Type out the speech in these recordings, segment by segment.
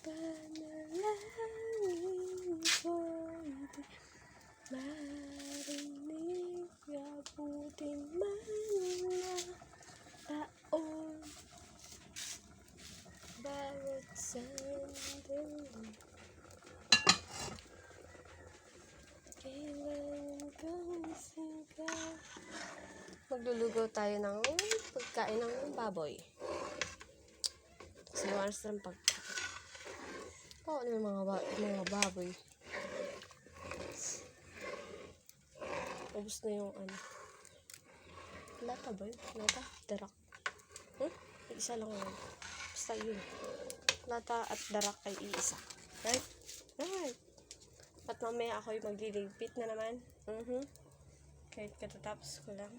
panalangin ko'y di marinig Abutin man na taon Bawat sandali Kailangan kang sigaw Maglulugaw tayo ng pagkain ng baboy. Kasi oras ng pagkain. Oo, ano yung mga, ba- mga baboy. Ubus na yung ano. Lata ba yun? Lata? Darak. Hmm? Isa lang yun. Basta yun. Lata at darak ay iisa. Right? Right. At mamaya ako'y magliligpit na naman. Mhm. Kahit katatapos ko lang.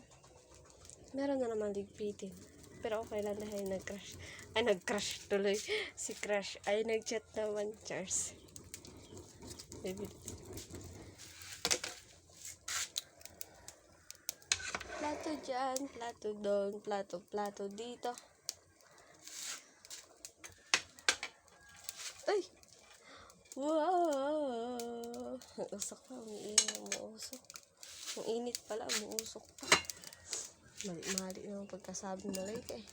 Meron na naman ligpitin. Pero okay lang dahil nag-crush. Ay, nag-crush tuloy. Si Crush ay nag-chat naman, Chars. Baby. Plato dyan, plato doon, plato, plato dito. Ay! Wow! Usok pa, umiinit, umuusok. Ang init pala, umuusok pa. Mali-mali naman pagkasabi na like eh.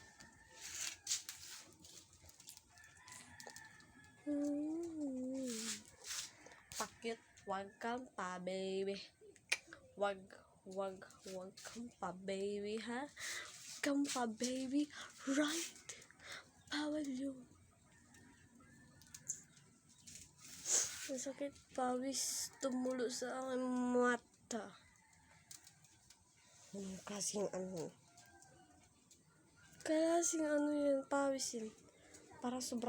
Hmm. Pakit, wag kang pa, baby. Wag, wag, wag kang pa, baby, ha? Wag pa, baby. Right? Bawal yun. Ang sakit pawis tumulo sa aking mata. Anong klaseng ano? Klaseng ano yan, pawis yan. Para sobrang